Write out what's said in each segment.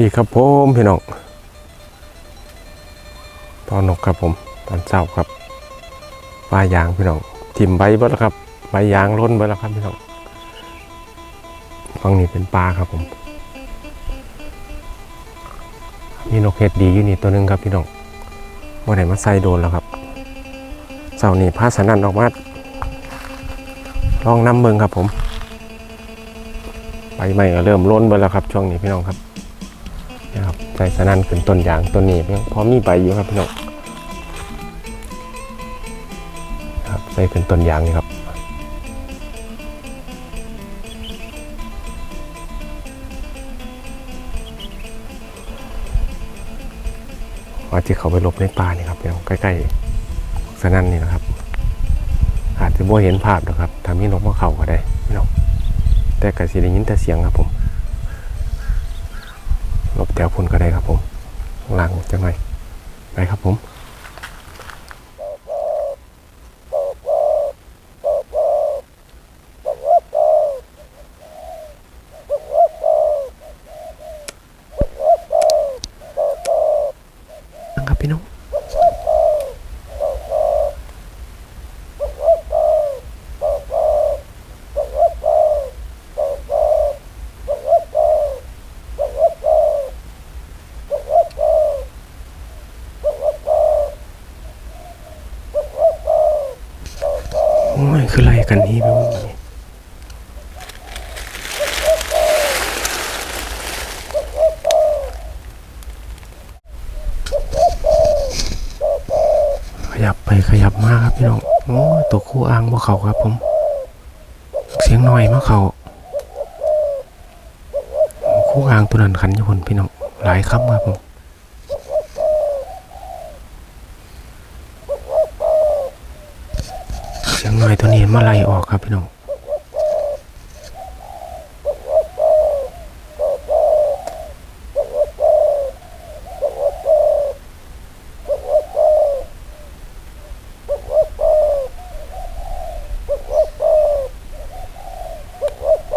ดีครับผมพี่น้องตอนนกครับผม ตอนเช้าครับปลายางพี่น้องทิ่มใบเบิดแล้วครับ ใบยางล้นเบิดแล้วครับพี่น้องฝั่งนี้เป็นปลาครับผม มีนกเห็ดดีอยู่นี่ตัวหนึงครับพี่น้องว่าไหนมาใส่โดนแล้วครับเสาร์นี้พาสนันออกมาลองน้ำเมืองครับผมใบใหม่ก็เริ่มล้นไปแล้วครับ ช่วงนี้พี่น้องครับ ใจสนั่นขึ้นต้นยางต้นนี้เพียงพอมีใบอยู่ครับพี่น้องครับใส่ขึ้นต้นยางนี่ครับว่าที่เขาไปลบในป่านี่ครับพี่น้องใกล้ๆสนั่นนี่นะครับ อาจจะบ่เห็นภาพนะครับทำให้นกมาเขาก็ได้พี่น้องแต่ก็สิได้ยินแต่เสียงครับผม หลบแถวพุ่นก็ได้ครับผมล่างจังไงไปครับผม โอ้ย คืออะไรกันนี่ไมดเลยขยับไปขยับมาครับพี่น้อง โอ้ตัวคู่อ้างบ่เขาครับผม เสียงหน่อยมาเขาคู่อ้างตัวนั้นขันอยู่นพี่น้อง หลายคำครับผม เสียงหน่อย ตัวนี้มาไล่ออกครับพี่น้อง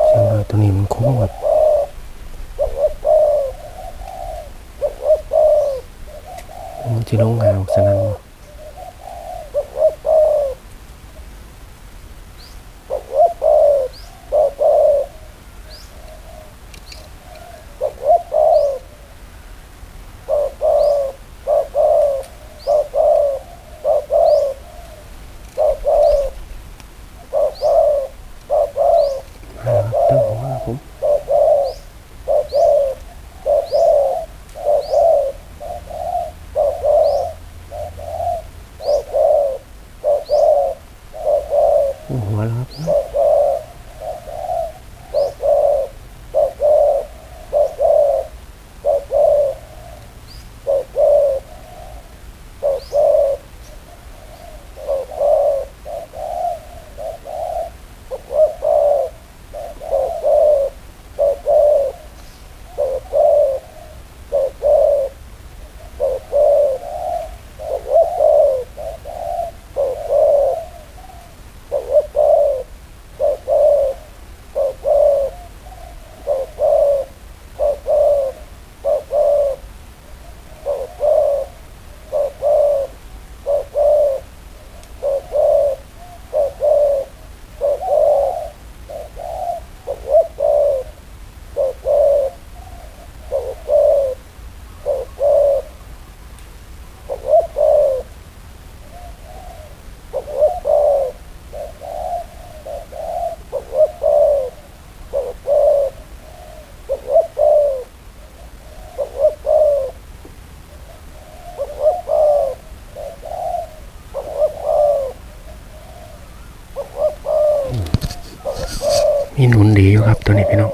เสียงหน่อยตัวนี้มันคุ้มแบบมันจะลงหาวสนั่ มีหนุนดีอยู่ครับตัวนี้พี่น้อง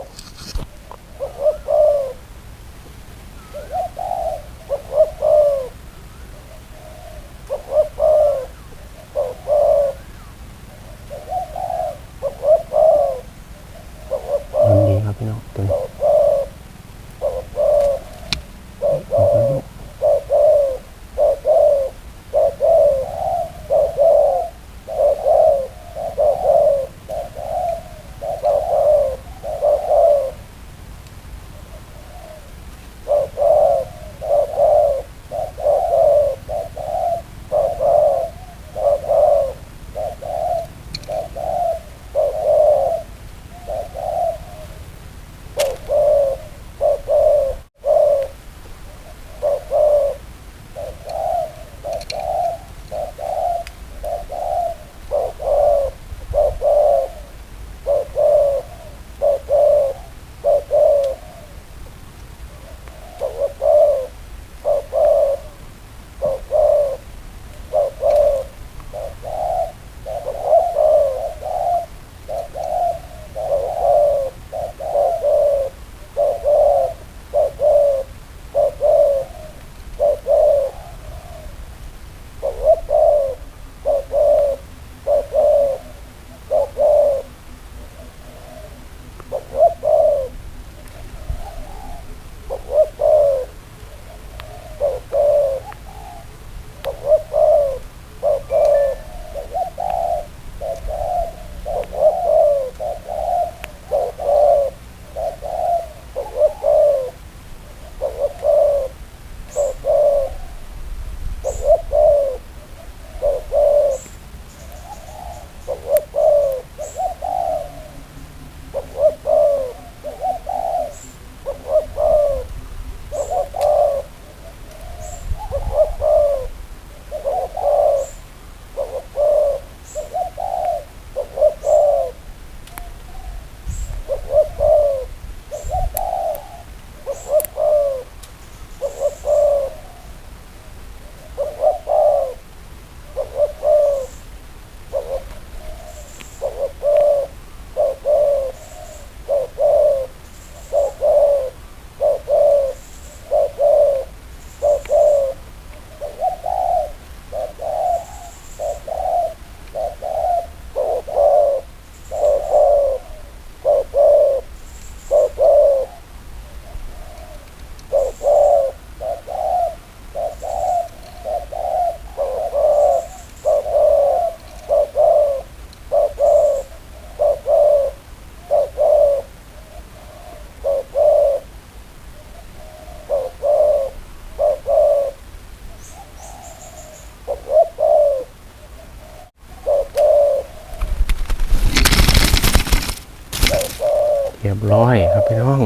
ร้อยครับพี่น้อง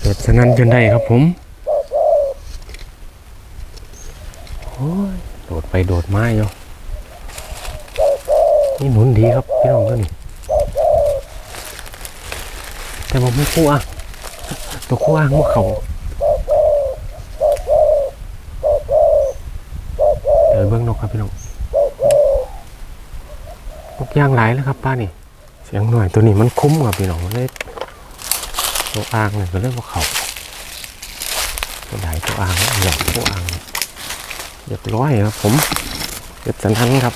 เด็ดสนั่นจนได้ครับผมโอ้ยโดดไปโดดมาอยู่นี่หนุนดีครับพี่น้องตัวนี้แต่ผมไม่คู่อะตัวคู่อ่างว่าเขาเดินเบื้องนกครับพี่น้องนกย่างหลายแล้วครับป้านี่ สียงหน่อยตัวนี้มันคุ้มครับพี่น้องเลยตัวอ่างเลยก็เรียกว่าเขาตัวใหญ่ตัวอ่างหลอกตัวอ่างเรียบร้อยครับ ผมเด็ดสันทันครับ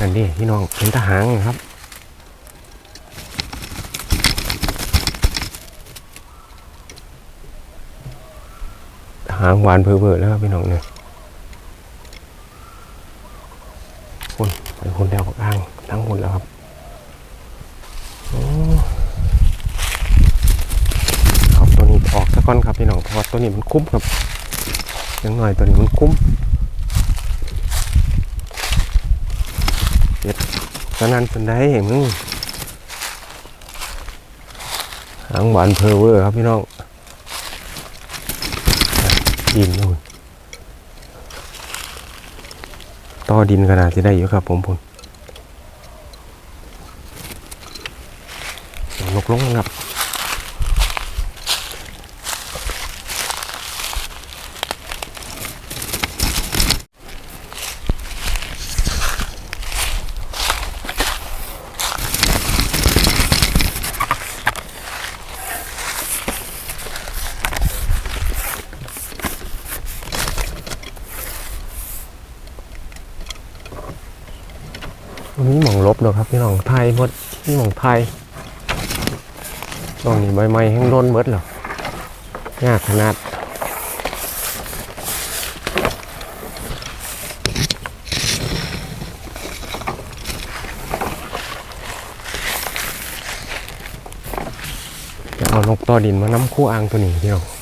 อันนี้พี่น้องเป็นทหารครับทหางหวานเพอๆแล้วครับพี่น้องเนี่ยคนไปคนเดียวกับอ่างทั้งหมดแล้วครับโอ้เออกซะก่อนครับพี่น้องเพราะว่าตัวนี้มันคุ้มครับยังหน่อยตัวนี้มันคุ้มเด็ดสนั่นเป็นได้มึงหางหวานเพอเวอร์ครับพี่น้องดินนู่นต่อดินขนาดที่ได้อยู่ครับผมพุ่นเอานกลงครับวัน นี้หมองลบเนาะครับพี่น้องไทยหมดนี่หมองไทยตรงนี้ใบไม้แห้งร้นหมดหรอยากขนาดจะเอานกต่อดินมาน้ำคู่อ่างตัวนี้พี่น้อง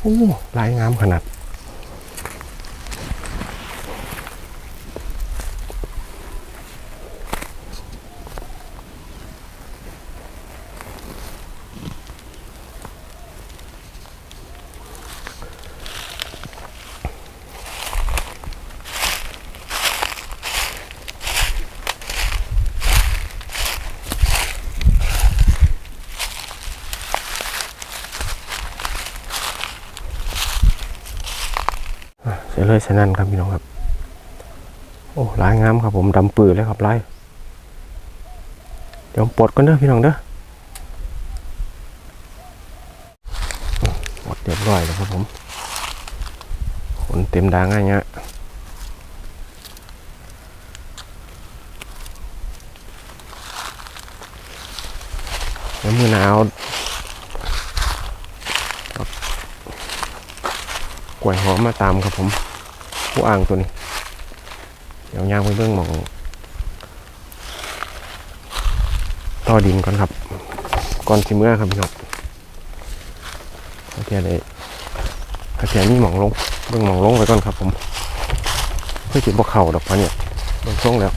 โอ้ลายงามขนาด เสียเลยสนั่นครับพี่น้องครับ โอ้ลายงามครับผมดำปื้อเลยครับลายเดี๋ยวปลดก่อนเด้อพี่น้องเด้อปลดเรียบร้อยแล้วครับผมขนเต็มดางง่ายเงี้ยเดี๋ยวมือหนาวเอากล้วยหอมมาตามครับผม ผู้อ่างตัวนี้เดี๋ยวย่างไปเบื้องหมองต่อดินก่อนครับ ก่อนสิเมื่อครับพี่น้องโอเคเลยโอเคนี่หมองลงเบื้องหมองลงไปก่อนครับ ผมเพื่อจิบวเข่าดอกพะเนี่ยเบื้องช่วงแล้ว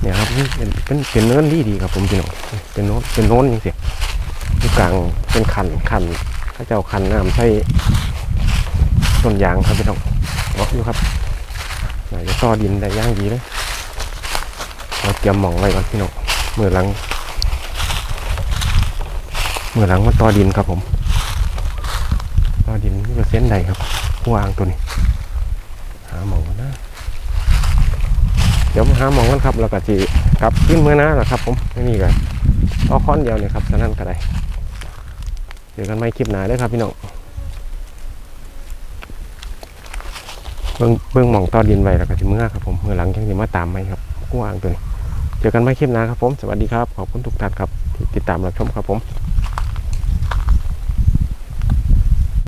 เนี่ยครับนี่เป็นเป็นเป็นเนื้อดีดีครับผมพี่น้องเป็นโน้นเป็นโน้นจริงสิที่กลางเป็นคันคันเขาจะเอาคันน้ำใส่ ต้นยางครับพี่น้องบอกอยู่ครับไหนจะต่อดินได้ย่างดีเลยเราเตรียมหมองไว้ก่อนพี่น้องมือหลังมือหลังมาต่อดินครับผมต่อดินนี่ก็เส้นใดครับวอ่างตัวนี้ หาหมองก่อนนะเดี๋ยวมาหาหมองกันครับแล้วก็จีกลับขึ้นเมื่อน้าแหละครับ ผมไม่นี่กันต่อค้อนเดียวเนี่ยครับสนั่นก็ได้เจอกันใหม่คลิปหนาเด้ครับพี่น้อง เบิ้งเบิ่งมองต่อดินไว้แล้วก็สิเมื่อครับผมเมื่อหลังจังสิมาตามไหมครับกว้างตัวนี้เจอกันไม่คลิปหน้าครับผมสวัสดีครับขอบคุณทุกท่านครับที่ติดตามรับชมครับผม